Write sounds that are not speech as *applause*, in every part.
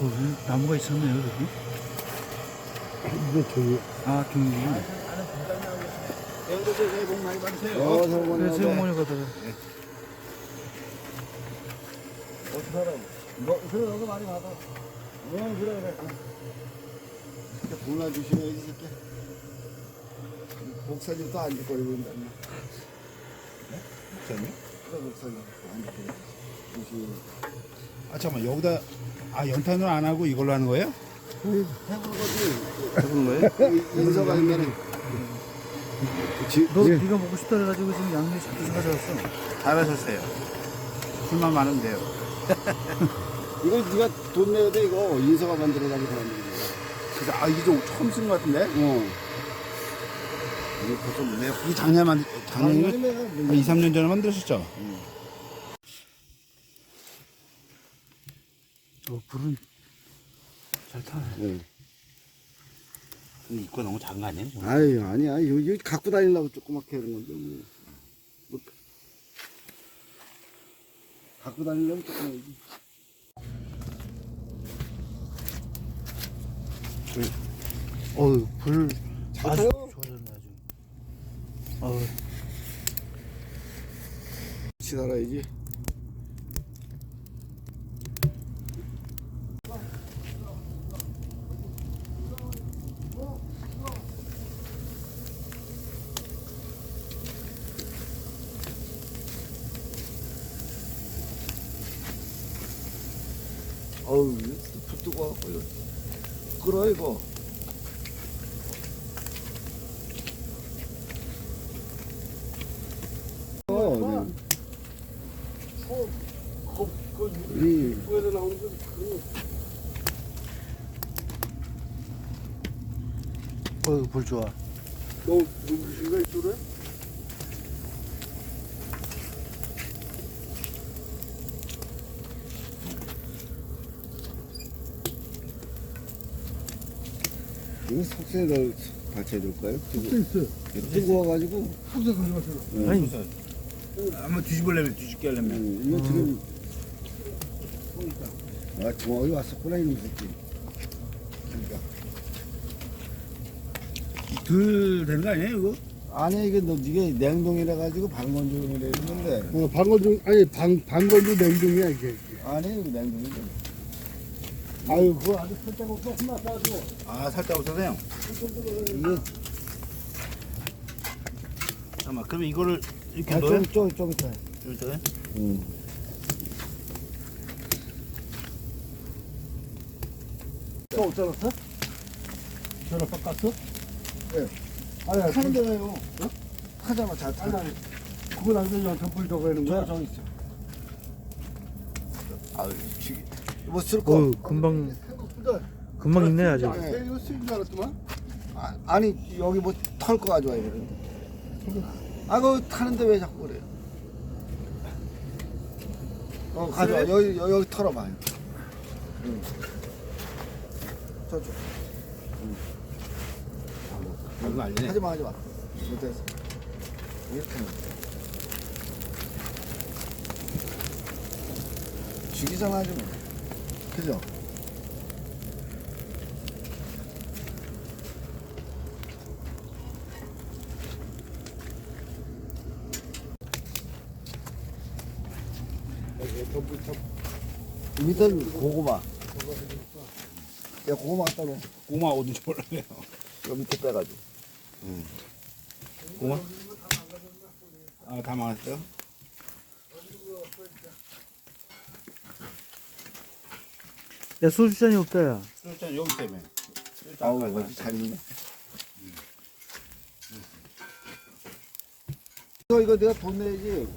어, 나무가 있었네요, 여기. 이게 저기 아, 종이. 여기도 새해 복 많이 받으세요. 어 가다가. 어떻게 살아? 너, 그래, 너도 많이 받아. 어, 그래, 그래. 보나 주시네 이 새끼 목사님 또 안짓거리고 있다 목사님? 그래 목사님 주시 아, 잠깐만, 여기다, 아, 연탄으로 안 하고 이걸로 하는 거예요? 해본 거지 해본 거예요? 인서가 있면은 너, 네가 먹고 싶다 그래가지고 지금 양념 잡혀서 가져왔어. 잘하셨어요. 술만 많으면 돼요. *laughs* 이거 네가 돈 내야 돼 이거 인서가 만들어가지고 그래서, 아, 이게 좀 처음 쓴 것 같은데? 어 이게 벌써 뭐네요? 이 작년 만, 작년에 한 2, 3년 전에 만드셨죠? 어, 불은 잘 타네. 네. 근데 이거 너무 작은 거 아니에요? 아유 아니야 이거, 이거 갖고 다니려고 조그맣게 하는 건데 뭐. 뭐. 갖고 다니려면 조그맣지 어우, 불잘 아주 타요? 좋아졌네, 아주. 어우, 같이 살아야지 어우 불 뜨거워갖고 이거 끌어 이거 어, 네. 이 어우, 불 좋아. 너 누구신가 이쪽에? 이거 석쇠에다 받쳐야 될까요? 석쇠 있어요. 뜨거워가지고. 석쇠 가져가세요. 아니, 한번 뒤집으려면, 뒤집게 하려면. 이거 지금. 아, 저기 왔었구나, 이놈 새끼. 그러니까. 덜 되는 거 아니에요, 이거? 아니, 이게 너, 이게 냉동이라 가지고 방건조용이라 했는데. 어, 방건조 아니 방 방건조 냉동이야 이게. 아니, 이거 냉동이죠. 아유 그거 아주 살짝 없어 혼났어 아, 살짝 없어서요? 이게, 잠깐만, 그러면 이거를 이렇게 아, 넣어요? 좀, 좀, 좀 있다. 좀 이따가? 응. 또 어쩌었어? 전화 바꿨어? 네. 아니 아니 타는 데요. 어? 타자마 잘 타. 아니 아니 그건 안 되지 연탄 불다고 하는 거야? 저기 있어. 아유, 지금 뭐 쓸 거? 어우, 금방, 금방 있네, 아주. 네. 이거 쓰인 줄 알았더만. 아, 아니 여기 뭐 털 거 가져와야 되는데. 아, 그거 타는데 왜 자꾸 그래요? 어, 가져와. 여기, 여기, 여기 털어봐요. 응. 저쪽. 이거 알리네. 하지 마, 하지 마. 못했어. 이렇게 하면 돼. 죽이잖아, 하지 뭐. 그죠? 이 밑에는 고구마. 야, 고구마 갖다 놓어. 고마 어딘지 몰라요. 요 밑에 빼가지고. 고마? 아, 다 망했어요? 야, 소주잔이 없다, 야. 일단 여기 때문에. 아우, 어디 잘 있네. 이거, 이거 내가 돈 내야지.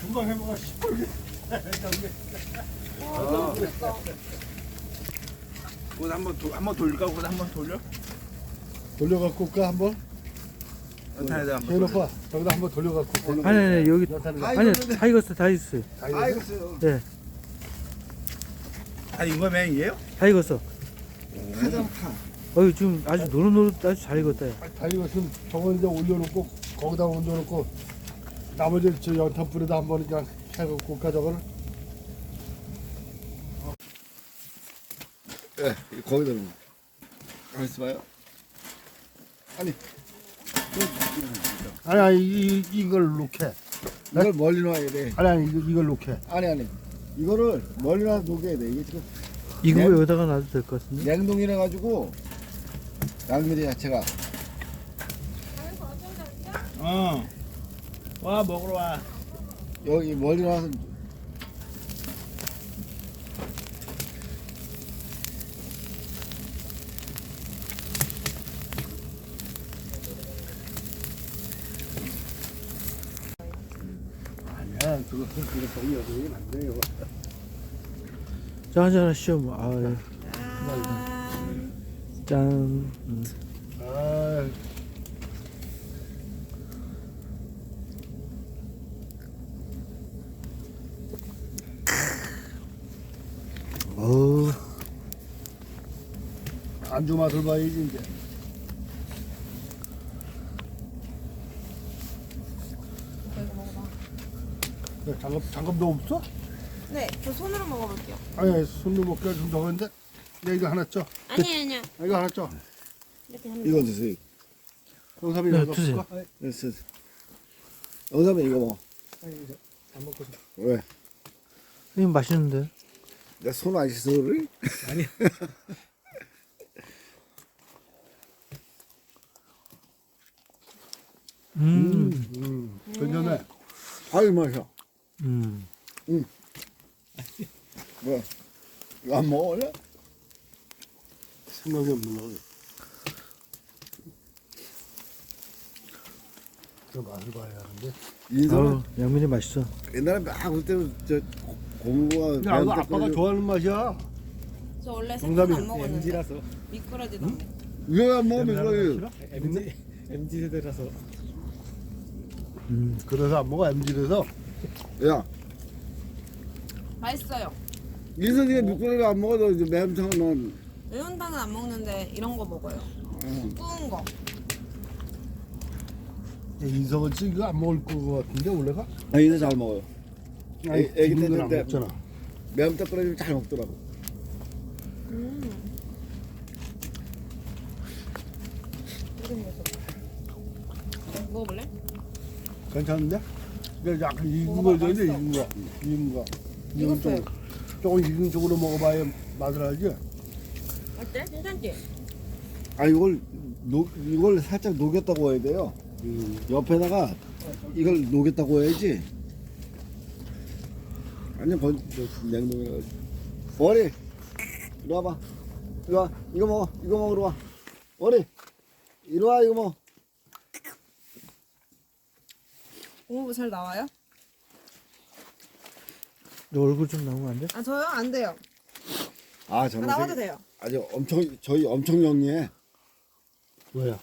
금방 해먹어 시뻘게. *laughs* 그거 한번 도- 한번 돌릴까? 그거 한번 돌려? 돌려갖고 올까 한번? 연탄에다 한번. 제일 돌려. 오빠 저기다 한번 돌려갖고. 아니, 아니, 여기. 연탄을 아니. 다 익었어, 다 익었어요. 아, 이거어요 예, 다 이거 맨이에요? 다 익었어. 가장 파. 어이, 지금 아주 노릇노릇 아주 잘 익었다, 야. 다 익었으면 저거 이제 올려놓고 거기다 얹어놓고 나머지 저 연탄불에다 한번 그냥 해갖고 저거를? 예, 거기다 놓으면. 가만 있어 봐요. 아니, 아니 아니 이, 이걸 놓게 이걸 멀리 놔야 돼. 아니 아니 이걸 놓게 아니, 아니. 이거를 멀리 놔서 녹여야 돼. 이게 지금 이거 네. 여기다가 놔도 될 것 같은데? 냉동이라 가지고 양미리 자체가 어. 와 먹으러 와. 여기 멀리 놔서 아니야 그거 그거 거기 여기 안 돼요 자, 한잔 하시죠. 뭐. 아, 예. 짠. 음. 아 어우, 안주 맛을 봐야지 이제. 야, 장갑 장갑도 없어? 네, 저 손으로 먹어볼게요. 아니 손으로 먹기가 좀 적은데 야 이거 하나 쪄 아니 아니요. 아, 이거 하나 쪄 이렇게 이거 드세요. 영삼이 네, 이거 드세요. 없을까? 됐어. 영삼이 이거 먹어. 안 먹고서. 왜? 이거 맛있는데? 내 손 안 씻어 그래? 아니. 음, 음 괜찮네 아유 마셔. 음. 뭐야? 이거 안 먹어 원래? 생각이 없는 거그 맛을 봐야 하는데 인삼은 아우, 양면이 맛있어. 옛날에 막 그때 저 고무가 야 이거 아빠가 좋아하는 맛이야 저 원래. 생선 안 먹었는데 MG라서. 미꾸라지도 안 먹고. 이거 안 먹으면 이거 MG MG 세대라서. 음. 그래서 안 먹어 MG에서 야 맛있어요. 인선이가 미꾸라지를 안 먹어도 이제 매운탕은 넌 매운탕은 안 먹는데 이런 거 먹어요. 구운 거. 인성은 지 이거 안 먹을 거 같은데 원래가 아, 인선 잘 먹어요. 아니 애- 애기 지금은 안 때인데 먹잖아 매운탕 끓여주면 잘 먹더라고. 음. 먹어볼래? 괜찮은데? 그러니까 약간 익은 거 줘야 돼 익은 거 익은 거 이건. 좀 조금 익은 쪽으로 먹어봐야 맛을 알지 어때? 괜찮지? 아 이걸 녹 이걸 살짝 녹였다고 해야 돼요. 음. 옆에다가 이걸 녹였다고 해야지. 완전 건 냉동이라. 머리 이리 와봐. 이리 와. 이거 먹어. 이거 먹으러 와. 머리 이리 와 이거 먹어. 공부 잘 나와요? 너 얼굴 좀 나오면 안 돼? 아 저요? 안 돼요. 아 아, 저는 나와도 되게- 돼요. 아주 엄청 저희 엄청 영리해. 왜야?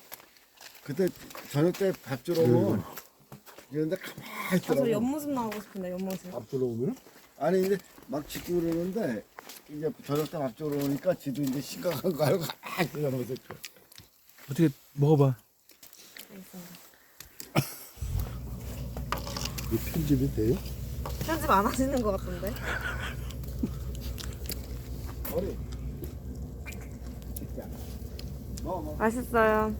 그때 저녁 때 밥 주러 오면 이런데 가만히 아, 저 있더라고. 옆모습 나오고 싶은데 옆모습. 밥 들어오면 아니 이제 막 짓고 그러는데 이제 저녁 때밥 주러 오니까 지도 이제 심각한 거 알고 가만히 있더라고. 어떻게 먹어봐. 알겠습니다. 이 편집이 돼요? 편집 안 하시는 것 먹어. 맛있어요.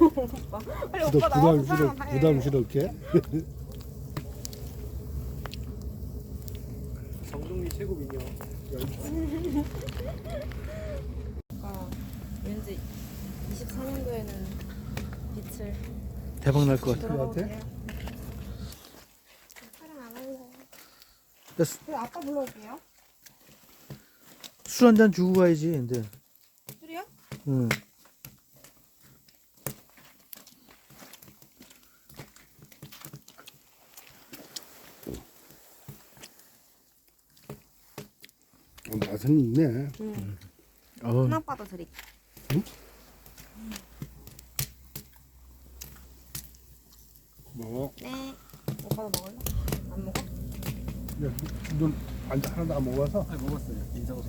오빠, 빨리 부담, 오빠 나와서 부담스러, 사랑 해. 부담스럽게 정동리 최고 미녀. 아, 왠지 24년도에는 빛을 대박 날 것 같아. 그래요. 촬영 안 할래. 수- 그래 아빠 불러올게요. 술 한 잔 주고 가야지, 근데. 술이요? 응. 어, 맛은 있네 응. 어, 큰 아빠도 드릴게. 먹어 네. 오빠도 먹을래? 안 먹어? 야, 넌 안주 하나도 안 먹어서 아 먹었어요. 인사고소.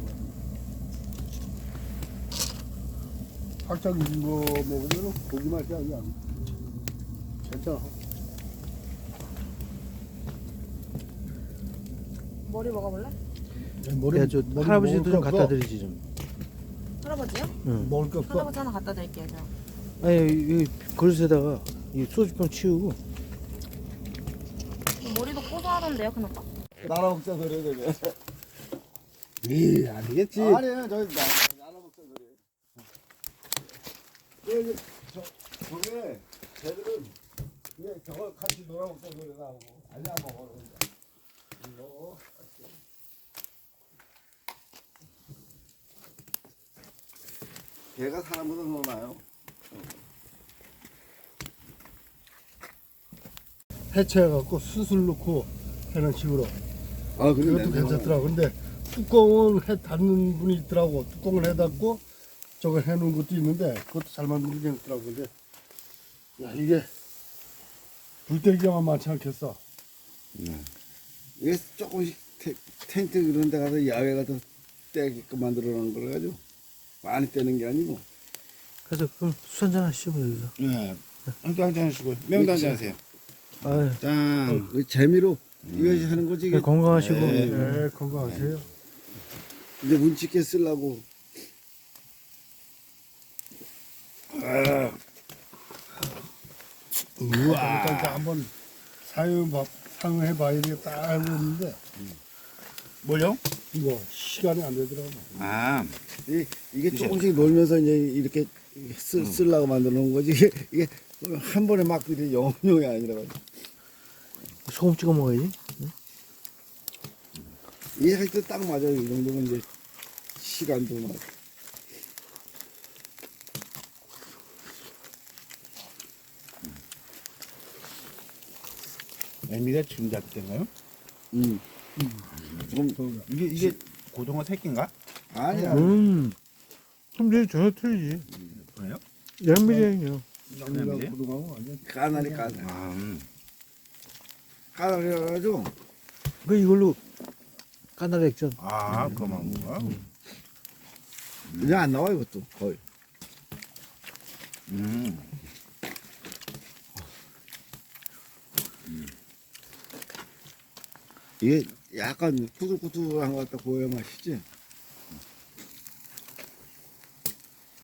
살짝 익은 거 먹으면 고기 맛이 아니야 괜찮아 머리 먹어볼래? 머리, 야, 저 머리 할아버지도 먹을 좀 거 갖다 없어. 드리지 좀. 할아버지요? 응. 먹을 게 없어. 할아버지 하나 갖다 드릴게요 저. 아니 이 그릇에다가 이 소주병 치우고 머리도 고소하던데요 큰아빠? 나라 먹자 그래 그래. 에이, 아니겠지. 아니야 저기 나 나라 먹자 그래. 여기 저 저게 쟤들은 그냥 저거 같이 놀아 먹자 그래 나하고 아니야 먹어. 이거 걔가 사람보다 더 나요. 해체해갖고 수술 넣고 하는 식으로. 아 그것도 괜찮더라고. 근데 뚜껑을 해 닫는 분이 있더라고. 뚜껑을 해 닫고 저걸 해 놓은 것도 있는데 그것도 잘 만들긴 괜찮더라고. 근데 야, 이게 불때기만 많지 않겠어. 이게 조금씩 테, 텐트 그런 데 가서 야외 가서 떼게끔 만들어 놓은 걸 가지고 많이 떼는 게 아니고 그래서 그럼 술 한잔 하시죠 여기서. 네. 한잔 하시고 매운도 한잔 하세요. 아유 짠. 그 재미로 이거 하는 거지 이게 건강하시고. 네. 네, 건강하세요. 이제 운치 있게 쓰려고 우와. 그러니까 한번 사용 사용해 봐야 되겠다 하고 있는데 뭐요? 이거 시간이 안 되더라고. 아, 이, 이게 조금씩 놀면서 이제 이렇게 쓰, 쓰려고 만들어 놓은 거지 이게, 이게 한 번에 막 이렇게 영영이 아니라 가지고 소금 찍어 먹어야지. 이게 할때 딱 맞아요 이 정도면 이제 시간도 막 애미가 지금 잡된가요? 음. 좀 이게 이게 고등어 새끼인가? 아니야 음. 품질이 전혀 틀리지. 그래요? 양미가 그래요? 고등하고 완전 까나리 까나리 아, 음. 까나리 해가지고 그 이걸로 까나리 액젓. 아, 그만 거야. 그냥 안 나와 이것도 거의 음. 이게 약간 쿠들쿠들한 것 같다 고야 맛이지